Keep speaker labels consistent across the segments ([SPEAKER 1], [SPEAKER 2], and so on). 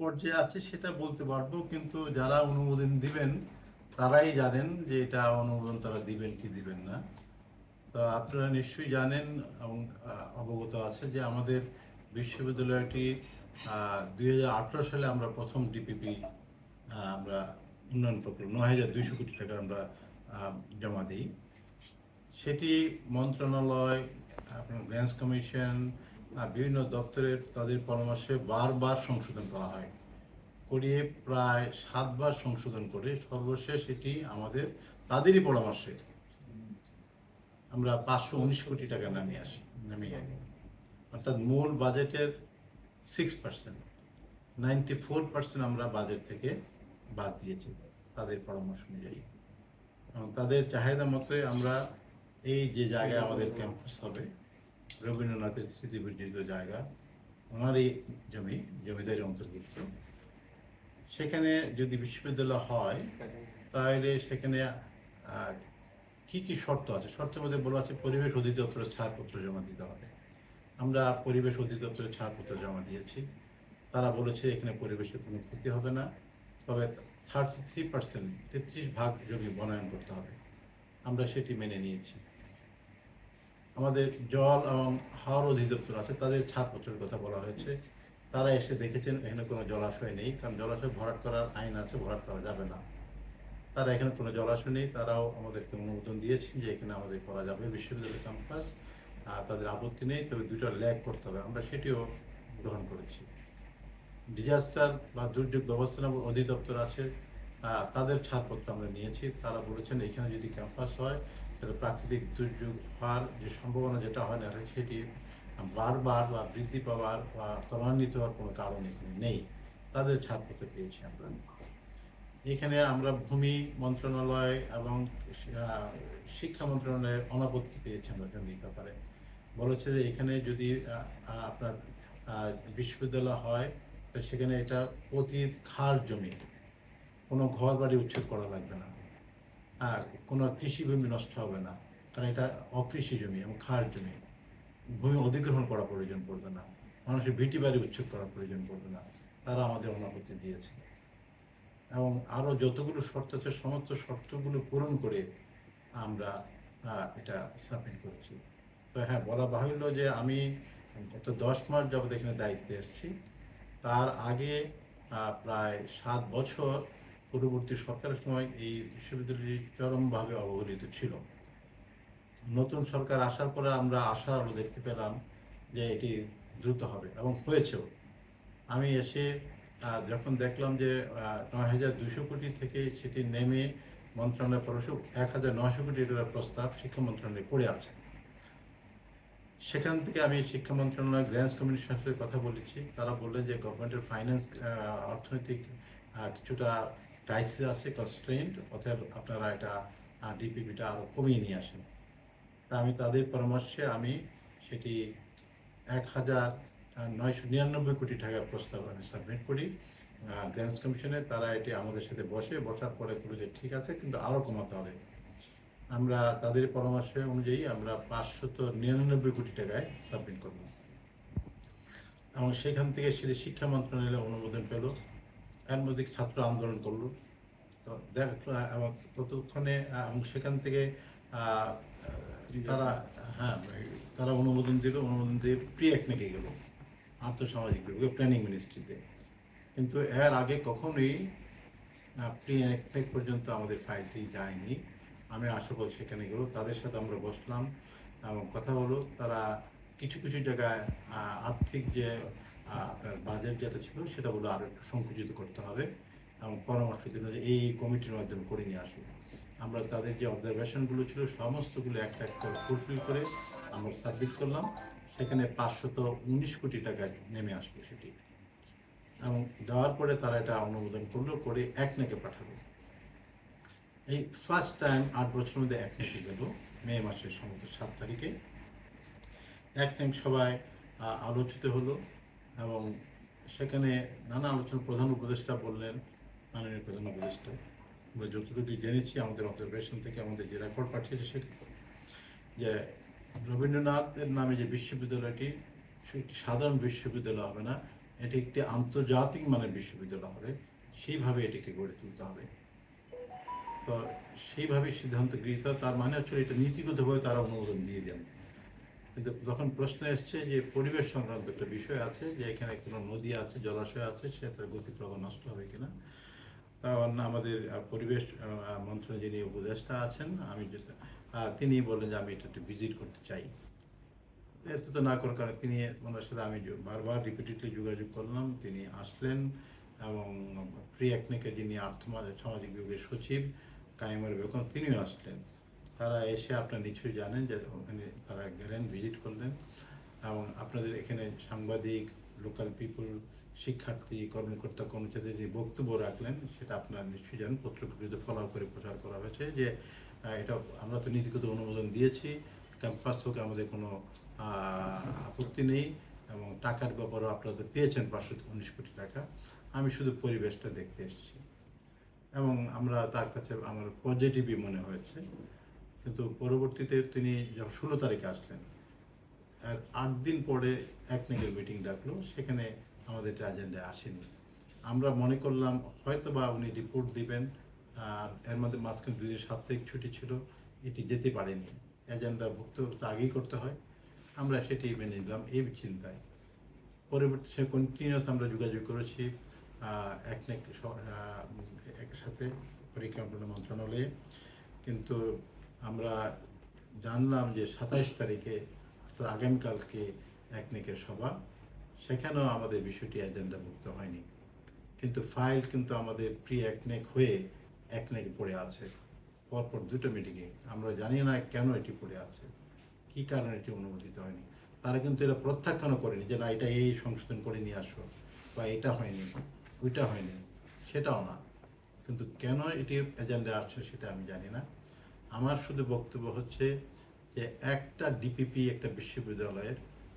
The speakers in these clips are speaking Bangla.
[SPEAKER 1] পর্যায়ে আছে সেটা বলতে পারব, কিন্তু যারা অনুমোদন দিবেন, তারাই জানেন যে এটা অনুমোদন তারা দিবেন কি দিবেন না। তো আপনারা নিশ্চয়ই জানেন এবং অবগত আছে যে আমাদের বিশ্ববিদ্যালয়টি দুই হাজার আঠারো সালে আমরা প্রথম ডিপিপি আমরা উন্নয়ন প্রকল্প, নয় হাজার দুইশো কোটি টাকা আমরা জমা দিই। সেটি মন্ত্রণালয়, আপনার গ্র্যান্স কমিশন বিভিন্ন দপ্তরের তাদের পরামর্শে বারবার সংশোধন করা হয়। করিয়ে প্রায় সাতবার সংশোধন করে সর্বশেষ এটি আমাদের, তাদেরই পরামর্শে আমরা পাঁচশো উনিশ কোটি টাকা নামিয়ে আসি, নামিয়ে আনি। অর্থাৎ মূল বাজেটের six percent ninety four percent আমরা বাজেট থেকে বাদ দিয়েছি তাদের পরামর্শ অনুযায়ী। তাদের চাহিদা মতোই আমরা এই যে জায়গায় আমাদের ক্যাম্পাস হবে রবীন্দ্রনাথের স্মৃতি বিজড়িত জায়গা, ওনারই জমি, জমিদারি অন্তর্ভুক্ত। সেখানে যদি বিশ্ববিদ্যালয় হয়, তাহলে সেখানে কি কি শর্ত আছে? শর্তের মধ্যে বলা আছে পরিবেশ অধিদপ্তরের ছাড়পত্র জমা দিতে হবে। আমরা পরিবেশ অধিদপ্তরের ছাড়পত্র জমা দিয়েছি। তারা বলেছে এখানে পরিবেশের কোনো ক্ষতি হবে না, তবে থার্টি থ্রি পার্সেন্ট তেত্রিশ ভাগ জমি বনায়ন করতে হবে। আমরা সেটি মেনে নিয়েছি। আমাদের জল এবং হাওর অধিদপ্তর আছে, তাদের ছাড়পত্রের কথা বলা হয়েছে। তারা এসে দেখেছেন, এখানে কোনো জলাশয় নেই, কারণ জলাশয় ভরাট করার আইন আছে, ভরাট করা যাবে না। তারা এখানে কোনো জলাশয় নেই, তারাও আমাদেরকে অনুমোদন দিয়েছেন যে এখানে আমাদের করা যাবে। বিশ্ববিদ্যালয় ক্যাম্পাস তাদের আপত্তি নেই, তবে দুটো ল্যাগ করতে হবে। আমরা সেটিও গ্রহণ করেছি। ডিজাস্টার বা দুর্যোগ ব্যবস্থাপনা অধিদপ্তর আছে তাদের ছাড়পত্র আমরা নিয়েছি। তারা বলেছেন, এখানে যদি ক্যাম্পাস হয় প্রাকৃতিক দুর্যোগ হওয়ার যে সম্ভাবনা যেটা হয় না সেটি বারবার বা বৃদ্ধি পাওয়ার বা ত্বরান্বিত হওয়ার কোনো কারণ এখানে নেই। তাদের ছাড়পত্র পেয়েছি আমরা। এখানে আমরা ভূমি মন্ত্রণালয় এবং শিক্ষা মন্ত্রণালয়ের অনাপত্তি পেয়েছি আমরা জমির ব্যাপারে। বলেছে যে এখানে যদি আপনার বিশ্ববিদ্যালয় হয়, তো সেখানে এটা অতীত খাস জমি। কোনো ঘর বাড়ি উচ্ছেদ করা লাগবে না। আর কোনো কৃষি ভূমি নষ্ট হবে না। কারণ এটা অকৃষি জমি এবং খাস জমি। ভূমি অধিগ্রহণ করা প্রয়োজন পড়বে না। মানুষের ভিটি বাড়ি উচ্ছেদ করার প্রয়োজন পড়বে না। তারা আমাদের অনাপত্তি দিয়েছে। এবং আরও যতগুলো শর্ত আছে, সমস্ত শর্তগুলো পূরণ করে আমরা এটা সাবমিট করছি। তো হ্যাঁ বলা বাহুল্য যে আমি গত দশ মাস যাবত এখানে দায়িত্বে এসেছি। তার আগে প্রায় সাত বছর পূর্ববর্তী সরকারের সময় এই বিশ্ববিদ্যালয়টি চরমভাবে অবহেলিত ছিল। নতুন সরকার আসার পরে আমরা আশার আলো দেখতে পেলাম যে এটি দ্রুত হবে এবং হয়েছেও। আমি এসে যখন দেখলাম যে নয় হাজার দুশো কোটি থেকে সেটি নেমে মন্ত্রণালয় পরশু এক হাজার নয়শো কোটি টাকার প্রস্তাব শিক্ষা মন্ত্রণালয়ে পড়ে আছে। সেখান থেকে আমি শিক্ষা মন্ত্রণালয় গ্র্যান্স কমিশনের সাথে কথা বলেছি। তারা বললেন যে, গভর্নমেন্টের ফাইন্যান্স অর্থনৈতিক কিছুটা ক্রাইসিস আছে কনস্ট্রেন্ট অতএব আপনারা এটা ডিপিপিটা আরও কমিয়ে নিয়ে আসেন। তা আমি তাদের পরামর্শে আমি সেটি এক হাজার নয়শো নিরানব্বই কোটি টাকার প্রস্তাব আমি সাবমিট করি। গ্র্যান্স কমিশনে তারা এটি আমাদের সাথে বসে, বসার পরে বলে যে ঠিক আছে, কিন্তু আরও কমাতে হবে। আমরা তাদের পরামর্শ অনুযায়ী আমরা পাঁচশত নিরানব্বই কোটি টাকায় সাবমিট করব। এবং সেখান থেকে সেটি শিক্ষা মন্ত্রণালয় অনুমোদন পেল। এর মধ্যে ছাত্র আন্দোলন করল। তো দেখ ততক্ষণে সেখান থেকে তারা হ্যাঁ তারা অনুমোদন দিল, অনুমোদন দিয়ে প্রি একনেকে গেল আর্থসামাজিক বিভাগে প্ল্যানিং মিনিস্ট্রিতে কিন্তু এর আগে কখনোই প্রি একনেক পর্যন্ত আমাদের ফাইলটি যায়নি। আমি আশা করি সেখানে গেল, তাদের সাথে আমরা বসলাম, এবং কথা হলো, তারা কিছু কিছু জায়গায় আর্থিক যে আপনার বাজেট যেটা ছিল সেটা বলে আরও একটু সংকুচিত করতে হবে এবং পরামর্শ দিল যে এই কমিটির মাধ্যমে করে নিয়ে আসুন। আমরা তাদের যে অবজারভেশনগুলো ছিল সমস্তগুলো একটা একটা ফুলফিল করে আমরা সাবমিট করলাম। সেখানে পাঁচশত উনিশ কোটি টাকা নেমে আসলো সেটি। এবং দেওয়ার পরে তারা এটা অনুমোদন করল, করে এক নেকে পাঠালো। এই ফার্স্ট টাইম আট বছরের মধ্যে এক নেকে গেল, মে মাসের সম্ভবত সাত তারিখে। এক নেক সবাই আলোচিত হলো। এবং সেখানে নানা আলোচনা প্রধান উপদেষ্টা বললেন, মাননীয় প্রধান উপদেষ্টা। আমরা যতটুকু জেনেছি, আমাদের অবজারভেশন থেকে আমাদের যে রেকর্ড পাঠিয়েছে সেখানে যে রবীন্দ্রনাথের নামে যে বিশ্ববিদ্যালয়টি, সেটি সাধারণ বিশ্ববিদ্যালয় হবে না, এটি একটি আন্তর্জাতিক মানের বিশ্ববিদ্যালয় হবে, সেইভাবে এটিকে গড়ে তুলতে হবে। তো সেইভাবে সিদ্ধান্ত গৃহীত, তার মানে হচ্ছে এটা নীতিগতভাবে তারা অনুমোদন দিয়ে দেন। কিন্তু যখন প্রশ্ন এসছে যে পরিবেশ সংক্রান্ত একটা বিষয় আছে, যে এখানে কোনো নদী আছে, জলাশয় আছে, সেটার গতিপ্রবাহ নষ্ট হবে কিনা কারণ আমাদের পরিবেশ মন্ত্রণালয়ে যিনি উপদেষ্টা আছেন, আমি তিনি বললেন যে আমি এটা একটু ভিজিট করতে চাই। এত তো না করার কারণে তিনি ওনার সাথে আমি বারবার রিপিটেডলি যোগাযোগ করলাম, তিনি আসলেন এবং প্রি একনিকের যিনি আর্থ সামাজিক বিভাগের সচিব কাইমার বেগম, তিনিও আসলেন। তারা এসে আপনারা নিশ্চয়ই জানেন যে ওখানে তারা গেলেন ভিজিট করলেন এবং আপনাদের এখানে সাংবাদিক লোকাল পিপল শিক্ষার্থী, কর্মকর্তা কর্মচারী যে বক্তব্য রাখলেন, সেটা আপনারা নিশ্চয়ই জানেন। পত্রগুলিতে ফলো করে প্রচার করা হয়েছে যে এটা আমরা তো নীতিগত অনুমোদন দিয়েছি। ক্যাম্পাস থেকে আমাদের কোনো আপত্তি নেই এবং টাকার ব্যাপারেও আপনারা তো পেয়েছেন পাঁচশো উনিশ কোটি টাকা। আমি শুধু পরিবেশটা দেখতে এসেছি এবং আমরা তার কাছে আমার পজিটিভই মনে হয়েছে। কিন্তু পরবর্তীতে তিনি যখন ষোলো তারিখে আসলেন আর আট দিন পরে এক নেগের মিটিং ডাকলো সেখানে আমাদের এজেন্ডায় আসেনি। আমরা মনে করলাম হয়তো বা উনি রিপোর্ট দিবেন আর এর মধ্যে মাঝখানে দুই সাপ্তাহিক ছুটি ছিল এটি যেতে পারেনি। এজেন্ডা ভুক্ত তো আগেই করতে হয়। আমরা সেটি মেনে নিলাম এই চিন্তায়। পরবর্তী সে কন্টিনিউয়াস আমরা যোগাযোগ করেছি আহ, এক নেক একসাথে পরিকল্পনা মন্ত্রণালয়ে। কিন্তু আমরা জানলাম যে সাতাইশ তারিখে, অর্থাৎ আগামীকালকে একনেকের সভা। সেখানেও আমাদের বিষয়টি এজেন্ডাভুক্ত হয়নি। কিন্তু ফাইল কিন্তু আমাদের প্রি একনেক হয়ে একনেক পড়ে আছে। পরপর দুটো মিটিংয়ে। আমরা জানি না কেন এটি পড়ে আছে। কি কারণে এটি অনুমোদিত হয়নি? তারা কিন্তু এটা প্রত্যাখ্যানও করেনি যে না, এটা এই সংশোধন করে নিয়ে আসো বা এটা হয়নি, ওইটা হয়নি, সেটাও না। কিন্তু কেন এটি এজেন্ডা আসছে সেটা আমি জানি না। আমার শুধু বক্তব্য হচ্ছে যে একটা ডিপিপি একটা বিশ্ববিদ্যালয়ের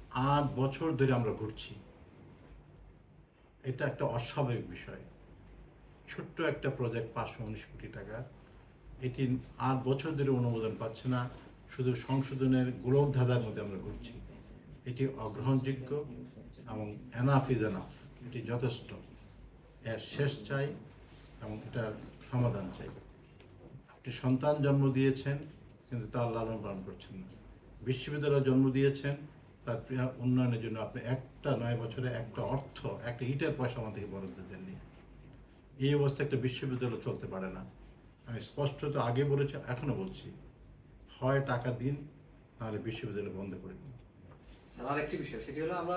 [SPEAKER 1] আট বছর ধরে আমরা ঘুরছি। এটা একটা অস্বাভাবিক বিষয়। ছোট্ট একটা প্রজেক্ট পাঁচশো উনিশ কোটি টাকা। এটি আট বছর ধরে অনুমোদন পাচ্ছে না। শুধু সংশোধনের গোলক ধাঁধার মধ্যে আমরা ঘুরছি। এটি অগ্রহণযোগ্য এবং এনাফ ইজ এনাফ এটি যথেষ্ট। এর শেষ চাই এবং এটার সমাধান চাই। আপনি সন্তান জন্ম দিয়েছেন, কিন্তু তার লালন পালন করছেন না। বিশ্ববিদ্যালয়ে জন্ম দিয়েছেন, তার উন্নয়নের জন্য আপনি একটা নয় বছরে একটা অর্থ, একটা ইটের পয়সা আমার থেকে বরাদ্দ দেননি। এই অবস্থা একটা বিশ্ববিদ্যালয় চলতে পারে না। আমি স্পষ্টত আগে বলেছি, এখনও বলছি, হয় টাকা দিন, নাহলে বিশ্ববিদ্যালয় বন্ধ করে দিন।
[SPEAKER 2] স্যার, আরেকটি বিষয়, সেটি হলো আমরা